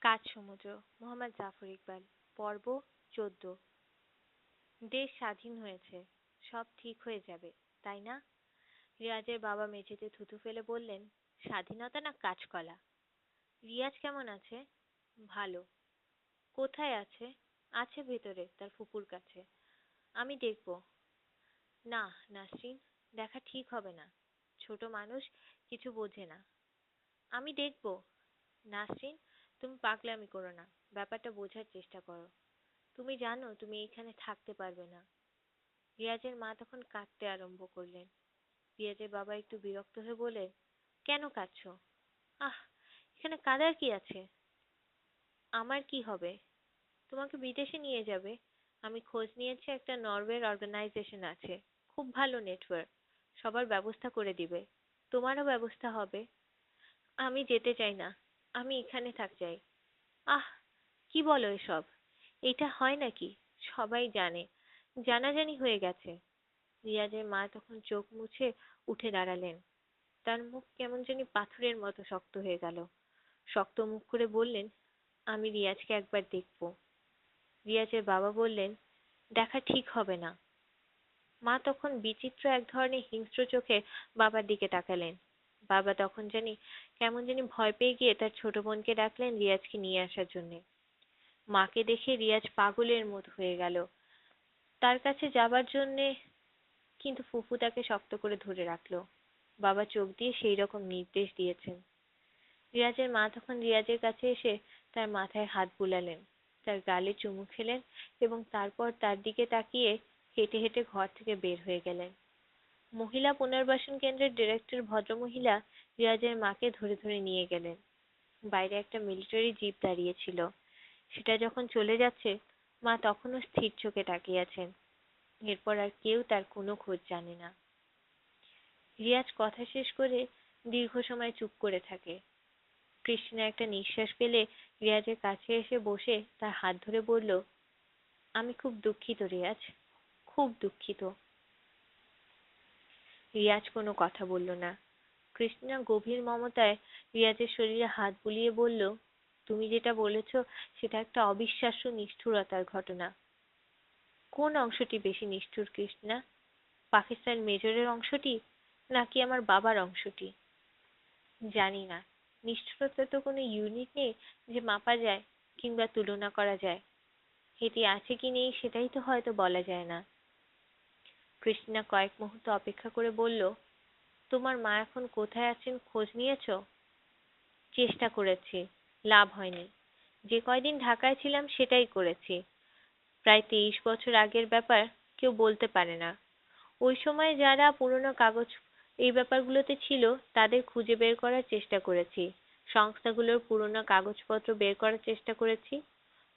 কাজ সমুদ্র মোহাম্মদ জাফর ইকবাল, পর্ব চোদ্দ। দেশ স্বাধীন হয়েছে, সব ঠিক হয়ে যাবে, তাই না? রিয়াজের বাবা মেঝেতে থুতু ফেলে বললেন, স্বাধীনতা না কাঁচকলা? রিয়াজ কেমন আছে? ভালো। কোথায় আছে? আছে ভেতরে, তার ফুপুর কাছে। আমি দেখব। না, নাসরিন, দেখা ঠিক হবে না। ছোট মানুষ কিছু বোঝে না। আমি দেখব। নাসরিন তুমি পাগলামি করো না, ব্যাপারটা বোঝার চেষ্টা করো। তুমি জানো তুমি এইখানে থাকতে পারবে না। রিয়াজের মা তখন কাঁদতে আরম্ভ করলেন। রিয়াজের বাবা একটু বিরক্ত হয়ে বলে কেন কাঁদছো? আহ, এখানে কাঁদার কি আছে? আমার কি হবে? তোমাকে বিদেশে নিয়ে যাবে। আমি খোঁজ নিয়েছি একটা নরওয়ের অর্গানাইজেশন আছে। খুব ভালো নেটওয়ার্ক সবার ব্যবস্থা করে দিবে। তোমারও ব্যবস্থা হবে। আমি যেতে চাই না। আমি এখানে থাক যাই। আহ, কি বলো এসব? এটা হয় নাকি? সবাই জানে। জানাজানি হয়ে গেছে। রিয়াজের মা তখন চোখ মুছে উঠে দাঁড়ালেন। তার মুখ কেমন জানি পাথরের মতো শক্ত হয়ে গেল। শক্ত মুখ করে বললেন, আমি রিয়াজকে একবার দেখব। রিয়াজের বাবা বললেন, দেখা ঠিক হবে না। মা তখন বিচিত্র এক ধরনের হিংস্র চোখে বাবার দিকে তাকালেন। বাবা তখন জানি কেমন জানি ভয় পেয়ে গিয়ে তার ছোট বোনকে ডাকলেন রিয়াজকে নিয়ে আসার জন্যে। মাকে দেখে রিয়াজ পাগলের মতো হয়ে গেল। তার কাছে যাবার জন্যে কিন্তু ফুফু তাকে শক্ত করে ধরে রাখল। বাবা চোখ দিয়ে সেই রকম নির্দেশ দিয়েছেন। রিয়াজের মা তখন রিয়াজের কাছে এসে তার মাথায় হাত বুলালেন, তার গালে চুমু খেলেন এবং তারপর তার দিকে তাকিয়ে হেঁটে হেঁটে ঘর থেকে বের হয়ে গেলেন। মহিলা পুনর্বাসন কেন্দ্রের ডিরেক্টর ভদ্রমহিলা রিয়াজের মাকে ধরে ধরে নিয়ে গেলেন। বাইরে একটা মিলিটারি জিপ দাঁড়িয়ে ছিল। সেটা যখন চলে যাচ্ছে, মা তখনও স্থির চোখে তাকিয়ে আছেন। এরপর আর কেউ তার কোনো খোঁজ জানে না। রিয়াজ কথা শেষ করে দীর্ঘ সময় চুপ করে থাকে। কৃষ্ণা একটা নিঃশ্বাস ফেলে রিয়াজের কাছে এসে বসে তার হাত ধরে বলল, আমি খুব দুঃখিত রিয়াজ, খুব দুঃখিত। রিয়াজ কোনো কথা বলল না। কৃষ্ণা গভীর মমতায় রিয়াজের শরীরে হাত বুলিয়ে বলল, তুমি যেটা বলেছ, সেটা একটা অবিশ্বাস্য নিষ্ঠুরতার ঘটনা। কোন অংশটি বেশি নিষ্ঠুর, কৃষ্ণা? পাকিস্তান মেজরের অংশটি, নাকি আমার বাবার অংশটি? জানি না। নিষ্ঠুরতার তো কোনো ইউনিট নেই যে মাপা যায় কিংবা তুলনা করা যায়। এটি আছে কি নেই সেটাই তো হয়তো বলা যায় না। কৃষ্ণা কয়েক মুহূর্ত অপেক্ষা করে বলল, তোমার মা এখন কোথায় আছেন খোঁজ নিয়েছো? চেষ্টা করেছি, লাভ হয়নি। যে কয়দিন ঢাকায় ছিলাম সেটাই করেছি। প্রায় তেইশ বছর আগের ব্যাপার কেউ বলতে পারে না। ওই সময় যারা পুরনো কাগজ এই ব্যাপারগুলোতে ছিল, তাদের খুঁজে বের করার চেষ্টা করেছি। সংস্থাগুলোর পুরনো কাগজপত্র বের করার চেষ্টা করেছি।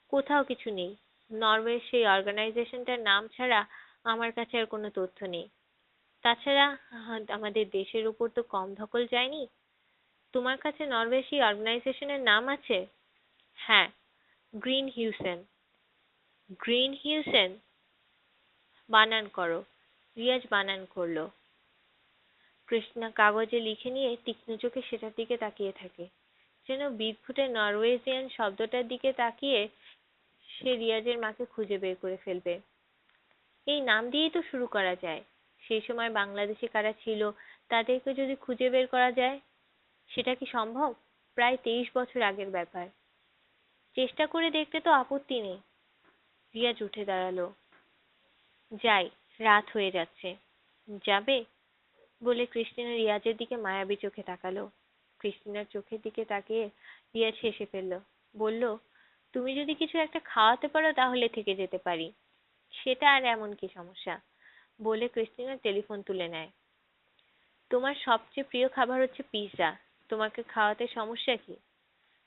কোথাও কিছু নেই। নরওয়ের সেই অর্গানাইজেশনটার নাম ছাড়া আমার কাছে আর কোনো তথ্য নেই। তাছাড়া আমাদের দেশের উপর তো কম ধকল যায়নি। তোমার কাছে নরওয়ে সেই অর্গানাইজেশনের নাম আছে? হ্যাঁ গ্রিন হিউসেন গ্রিন হিউসেন বানান করো, রিয়াজ বানান করল। কৃষ্ণা কাগজে লিখে নিয়ে তীক্ষ্ণ চোখে সেটার দিকে তাকিয়ে থাকে। যেন বিদঘুটে নরওয়েজিয়ান শব্দটার দিকে তাকিয়ে সে রিয়াজের মাকে খুঁজে বের করে ফেলবে। এই নাম দিয়েই তো শুরু করা যায়। সেই সময় বাংলাদেশে কারা ছিল, তাদেরকে যদি খুঁজে বের করা যায়, সেটা কি সম্ভব? প্রায় তেইশ বছর আগের ব্যাপার। চেষ্টা করে দেখতে তো আপত্তি নেই। রিয়াজ উঠে দাঁড়াল। যাই, রাত হয়ে যাচ্ছে। যাবে? বলে কৃষ্ণিনা রিয়াজের দিকে মায়াবী চোখে তাকালো। কৃষ্ণিনার চোখের দিকে তাকিয়ে রিয়াজ হেসে ফেলল। বলল, তুমি যদি কিছু একটা খাওয়াতে পারো, তাহলে থেকে যেতে পারি। সেটা আর এমন কি সমস্যা? বলে কৃষ্ণিনা টেলিফোন তুলে নেয়। তোমার সবচেয়ে প্রিয় খাবার হচ্ছে পিৎজা। তোমাকে খাওয়াতে সমস্যা কি?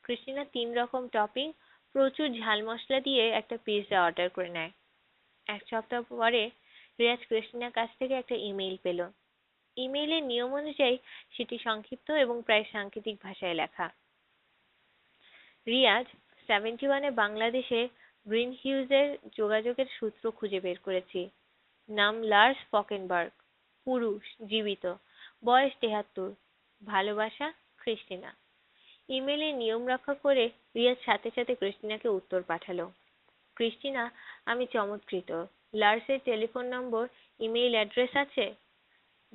কৃষ্ণিনা তিন রকম টপিং, প্রচুর ঝাল মশলা দিয়ে একটা পিৎজা অর্ডার করে নেয়। এক সপ্তাহ পরে রিয়াজ কৃষ্ণিনার কাছ থেকে একটা ইমেইল পেল। ইমেইলের নিয়ম অনুযায়ী সেটি সংক্ষিপ্ত এবং প্রায় সাংকেতিক ভাষায় লেখা। রিয়াজ সেভেন্টি ওয়ানে বাংলাদেশে গ্রিন হিউজের যোগাযোগের সূত্র খুঁজে বের করেছি। নাম লার্স ফকেনবার্গ, পুরুষ, জীবিত, বয়স তেহাত্তর, ভালোবাসা ক্রিস্টিনা। ইমেলের নিয়ম রক্ষা করে রিয়াজ সাথে সাথে ক্রিস্টিনাকে উত্তর পাঠালো। ক্রিস্টিনা, আমি চমৎকৃত। লার্সের টেলিফোন নম্বর, ইমেইল অ্যাড্রেস আছে?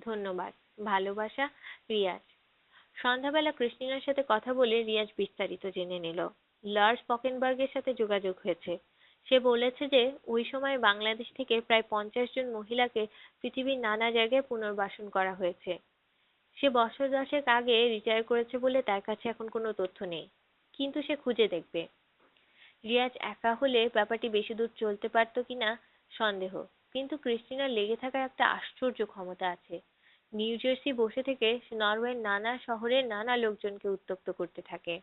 ধন্যবাদ, ভালোবাসা, রিয়াজ। সন্ধ্যাবেলা ক্রিস্টিনার সাথে কথা বলে রিয়াজ বিস্তারিত জেনে নিল। লার্স পকেনবার্গের সাথে যোগাযোগ হয়েছে। সে বলেছে যে, ওই সময় বাংলাদেশ থেকে প্রায় পঞ্চাশ জন মহিলাকে পৃথিবীর নানা জায়গায় পুনর্বাসন করা হয়েছে। সে বছর দশেক আগে রিটায়ার করেছে বলে তার কাছে এখন কোনো তথ্য নেই, কিন্তু সে খুঁজে দেখবে। রিয়াজ একা হলে ব্যাপারটি বেশি দূর চলতে পারত কিনা সন্দেহ, কিন্তু ক্রিস্টিনার লেগে থাকার একটা আশ্চর্য ক্ষমতা আছে। নিউ জার্সি বসে থেকে নরওয়ের নানা শহরের নানা লোকজনকে উত্তক্ত করতে থাকে।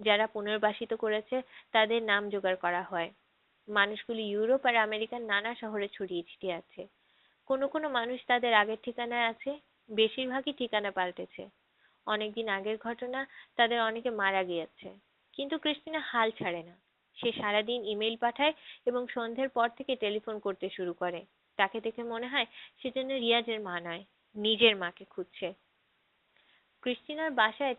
যারা পুনর্বাসিত করেছে, তাদের নাম জোগাড় করা হয়। মানুষগুলি ইউরোপ আর আমেরিকার নানা শহরে ছড়িয়ে ছিটিয়ে আছে। কোনো কোনো মানুষ তাদের আগের ঠিকানায় আছে, বেশিরভাগই ঠিকানা পাল্টেছে। অনেকদিন আগের ঘটনা তাদের অনেকে মারা গিয়েছে। কিন্তু ক্রিস্টিনা হাল ছাড়ে না। সে সারাদিন ইমেল পাঠায় এবং সন্ধ্যের পর থেকে টেলিফোন করতে শুরু করে। তাকে দেখে মনে হয় সে যেন রিয়াজের মা নয়, নিজের মাকে খুঁজছে। ক্রিস্টিনার বাসায়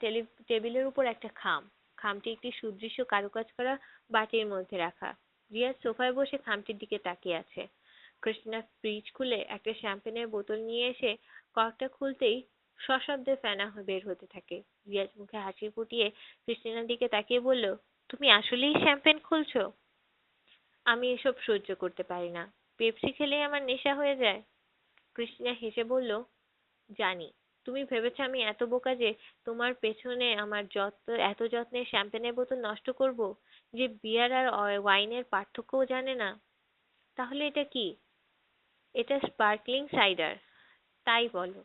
টেবিলের উপর একটা খাম। খামটি একটি সুদৃশ্য কারুকাজ করা বাটির মধ্যে রাখা। রিয়াজ সোফায় বসে খামটির দিকে তাকিয়ে আছে। ক্রিস্টিনা ফ্রিজ খুলে একটা শ্যাম্পেনের বোতল নিয়ে এসে কর্কটা খুলতেই সশব্দে ফেনা বের হতে থাকে। রিয়াজ মুখে হাসি ফুটিয়ে ক্রিস্টিনার দিকে তাকিয়ে বলল, তুমি আসলেই শ্যাম্পেন খুলছো? আমি এসব সহ্য করতে পারি না। পেপসি খেলেই আমার নেশা হয়ে যায়। ক্রিস্টিনা হেসে বলল, জানি। তুমি ভেবেছো আমি এত বোকা যে তোমার পেছনে আমার যত্ন, এত যত্নে শ্যাম্পেনের বোতল নষ্ট করব? যে বিয়ার আর ওয়াইনের পার্থক্যও জানে না। তাহলে এটা কি? এটা স্পার্কলিং সাইডার তাই বলো।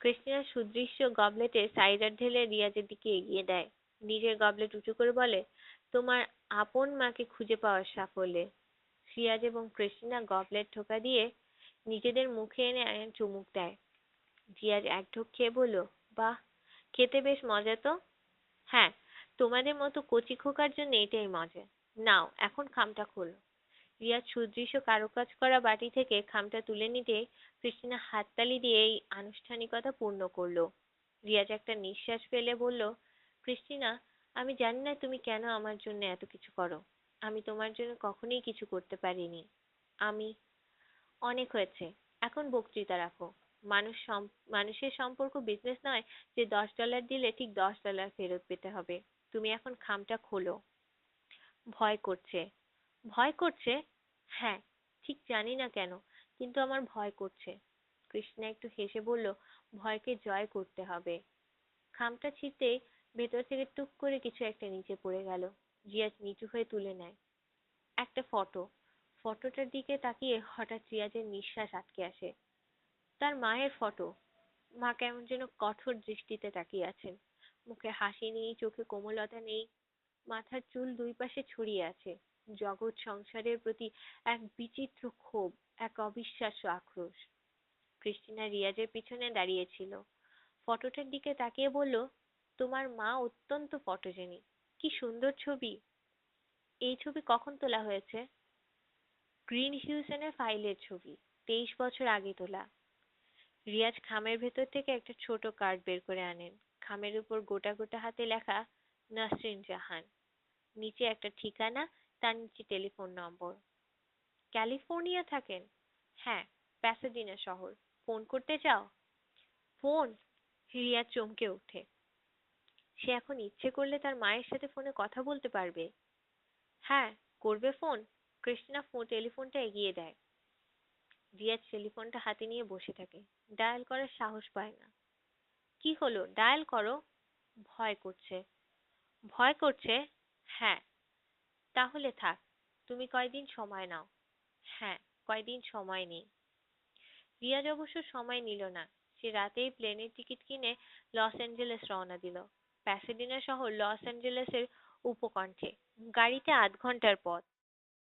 ক্রিস্টিনা সুদৃশ্য গবলেটে সাইডার ঢেলে রিয়াজের দিকে এগিয়ে দেয়। নিজের গবলেট উঁচু করে বলে, তোমার আপন মাকে খুঁজে পাওয়ার সাফল্যে। রিয়াজ এবং ক্রিস্টিনা গবলেট ঠোকা দিয়ে নিজেদের মুখে এনে চুমুক দেয়। রিয়াজ এক ঢোক খেয়ে বলল, বাহ, খেতে বেশ মজা তো? হ্যাঁ তোমাদের মতো কচি খোকার জন্য এটাই মজা। নাও, এখন খামটা খোলো। রিয়া সুদৃশ্য কারুকাজ করা বাটি থেকে খামটা তুলে নিতে ক্রিস্টিনা হাততালি দিয়ে এই আনুষ্ঠানিকতা পূর্ণ করল। রিয়াজ একটা নিঃশ্বাস ফেলে বলল, ক্রিস্টিনা, আমি জানি না তুমি কেন আমার জন্য এত কিছু করো। আমি তোমার জন্য কখনোই কিছু করতে পারিনি। আমি, অনেক হয়েছে। এখন বক্তৃতা রাখো। মানুষ সম, মানুষের সম্পর্ক বিজনেস নয় যে দশ ডলার দিলে ঠিক দশ ডলার ফেরত পেতে হবে। তুমি এখন খামটা খোলো। ভয় করছে। ভয় করছে? হ্যাঁ ঠিক জানি না কেন, কিন্তু আমার ভয় করছে। কৃষ্ণা একটু হেসে বলল, ভয়কে জয় করতে হবে। খামটা ছিঁড়তেই ভেতর থেকে টুক করে কিছু একটা নিচে পড়ে গেল। জিয়াজ নিচু হয়ে তুলে নেয়। একটা ফটো। ফটোটার দিকে তাকিয়ে হঠাৎ রিয়াজের নিঃশ্বাস আটকে আসে। তার মায়ের ফটো মা কেমন যেন কঠোর দৃষ্টিতে তাকিয়ে আছেন। মুখে হাসি নেই, চোখে কোমলতা নেই, মাথার চুল দুই পাশে ছড়িয়ে আছে। জগৎ সংসারের প্রতি এক বিচিত্র ক্ষোভ, এক অবিশ্বাস্য আক্রোশ। ক্রিস্টিনা রিয়াজের পিছনে দাঁড়িয়েছিল ফটোটার দিকে তাকিয়ে বলল, তোমার মা অত্যন্ত ফটোজেনিক কি সুন্দর ছবি। এই ছবি কখন তোলা হয়েছে? গ্রিন হিউসেনের ফাইলের ছবি, তেইশ বছর আগে তোলা। রিয়াজ খামের ভেতর থেকে একটা ছোট কার্ড বের করে আনেন। খামের উপর গোটা গোটা হাতে লেখা, নাসরিন জাহান। নিচে একটা ঠিকানা, তার নিচে টেলিফোন নম্বর ক্যালিফোর্নিয়া থাকেন? হ্যাঁ প্যাসাডিনা শহর। ফোন করতে চাও? ফোন! রিয়া চমকে ওঠে। সে এখন ইচ্ছে করলে তার মায়ের সাথে ফোনে কথা বলতে পারবে। হ্যাঁ করবে ফোন। কৃষ্ণা ফোন টেলিফোনটা এগিয়ে দেয়। রিয়াজ টেলিফোনটা হাতে নিয়ে বসে থাকে। ডায়াল করার সাহস পায় না। কি হলো? ডায়াল করো। ভয় করছে। ভয় করছে? হ্যাঁ। তাহলে থাক, তুমি কয়দিন সময় নাও? হ্যাঁ কয়দিন সময় নেই। রিয়াজ অবশ্য সময় নিল না, সে রাতেই প্লেনের টিকিট কিনে লস অ্যাঞ্জেলেস রওনা দিল। প্যাসাডিনা শহর লস অ্যাঞ্জেলেসের উপকণ্ঠে। গাড়িতে আধ ঘণ্টার পথ।